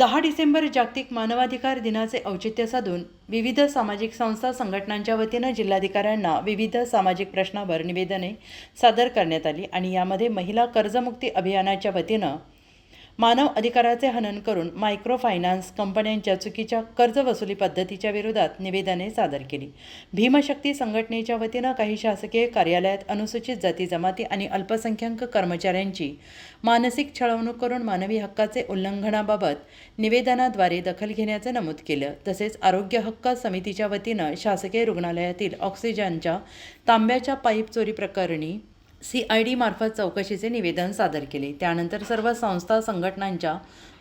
दहा डिसेंबर जागतिक मानवाधिकार दिनाचे औचित्य साधून विविध सामाजिक संस्था संघटनांच्या वतीनं जिल्हाधिकाऱ्यांना विविध सामाजिक प्रश्नावर निवेदने सादर करण्यात आली आणि यामध्ये महिला कर्जमुक्ती अभियानाच्या वतीनं मानव अधिकाराचे हनन करून मायक्रो फायनान्स कंपन्यांच्या चुकीच्या कर्ज वसुली पद्धतीच्या विरोधात निवेदने सादर केली. भीमशक्ती संघटनेच्या वतीनं काही शासकीय कार्यालयात अनुसूचित जाती जमाती आणि अल्पसंख्याक कर्मचाऱ्यांची मानसिक छळवणूक करून मानवी हक्काचे उल्लंघनाबाबत निवेदनाद्वारे दखल घेण्याचं नमूद केलं. तसेच आरोग्य हक्क समितीच्या वतीनं शासकीय रुग्णालयातील ऑक्सिजनच्या तांब्याच्या पाईप चोरी प्रकरणी सी आय डी मार्फत चौकशीचे निवेदन सादर केले. त्यानंतर सर्व संस्था संघटनांच्या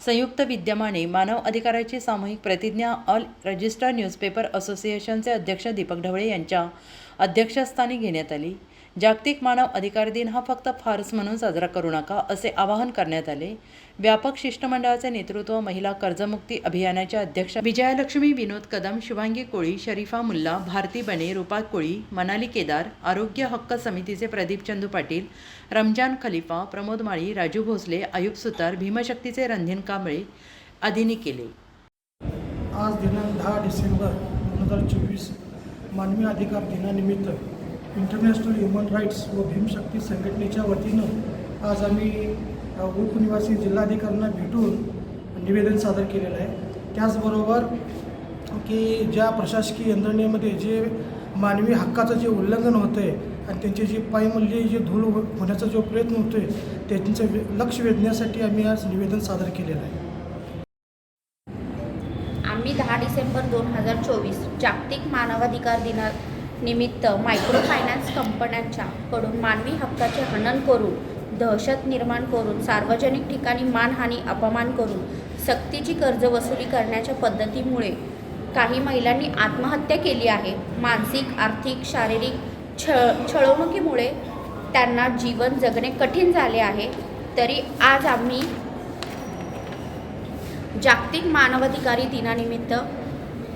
संयुक्त विद्यमाने मानव अधिकाराची सामूहिक प्रतिज्ञा ऑल रजिस्टर न्यूजपेपर असोसिएशनचे अध्यक्ष दीपक ढवळे यांच्या अध्यक्षस्थानी घेण्यात आली. जागतिक मानव अधिकार दिन हा फक्त फारस म्हणून साजरा करू नका असे आवाहन करण्यात आले. व्यापक शिष्टमंडळाचे नेतृत्व महिला कर्जमुक्ती अभियानाच्या अध्यक्ष विजयालक्ष्मी विनोद कदम शुभांगी कोळी शरीफा मुल्ला भारती बने रूपा कोळी मनाली केदार आरोग्य हक्क समितीचे प्रदीप चंदू पाटील रमजान खलिफा प्रमोद माळी राजू भोसले आयुब सुतार भीमशक्तीचे रंधीन कांबळे आदींनी केले. आज दिनांक दहा डिसेंबर दोन हजार चोवीस मानवी अधिकार दिनानिमित्त इंटरनॅशनल ह्युमन राईट्स व भीमशक्ती संघटनेच्या वतीनं आज आम्ही उपनिवासी जिल्हाधिकाऱ्यांना भेटून निवेदन सादर केलेलं आहे. त्याचबरोबर की ज्या प्रशासकीय यंत्रणेमध्ये जे मानवी हक्काचं जे उल्लंघन होतं आहे आणि त्यांचे जे पायमल्ली जे धूळ होण्याचा जो प्रयत्न होतो आहे त्यांचं लक्ष वेधण्यासाठी आम्ही आज निवेदन सादर केलेलं आहे. आम्ही दहा डिसेंबर दोन हजार चोवीस जागतिक मानवाधिकार दिना निमित्त मायक्रो फायनान्स कंपन्यांच्या कडून मानवी हक्काचे हनन करून दहशत निर्माण करून सार्वजनिक ठिकाणी मानहानी अपमान करून सक्तीची कर्ज वसुली करण्याच्या पद्धतीमुळे काही महिलांनी आत्महत्या केली आहे. मानसिक आर्थिक शारीरिक छळ छळवणुकीमुळे त्यांना जीवन जगणे कठीण झाले आहे. तरी आज आम्ही जागतिक मानवाधिकारी दिनानिमित्त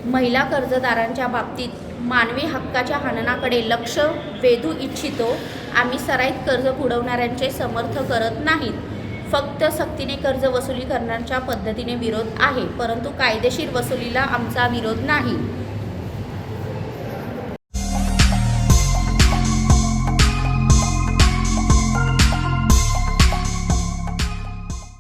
महिला कर्जदारांच्या बाबतीत मानवी हक्काच्या हननाकडे लक्ष वेधू इच्छितो. आम्ही सराईत कर्ज बुडवणाऱ्यांचे समर्थ करत नाहीत. फक्त सक्तीने कर्ज वसुली करण्याच्या पद्धतीने विरोध आहे परंतु कायदेशीर वसुलीला आमचा विरोध नाही.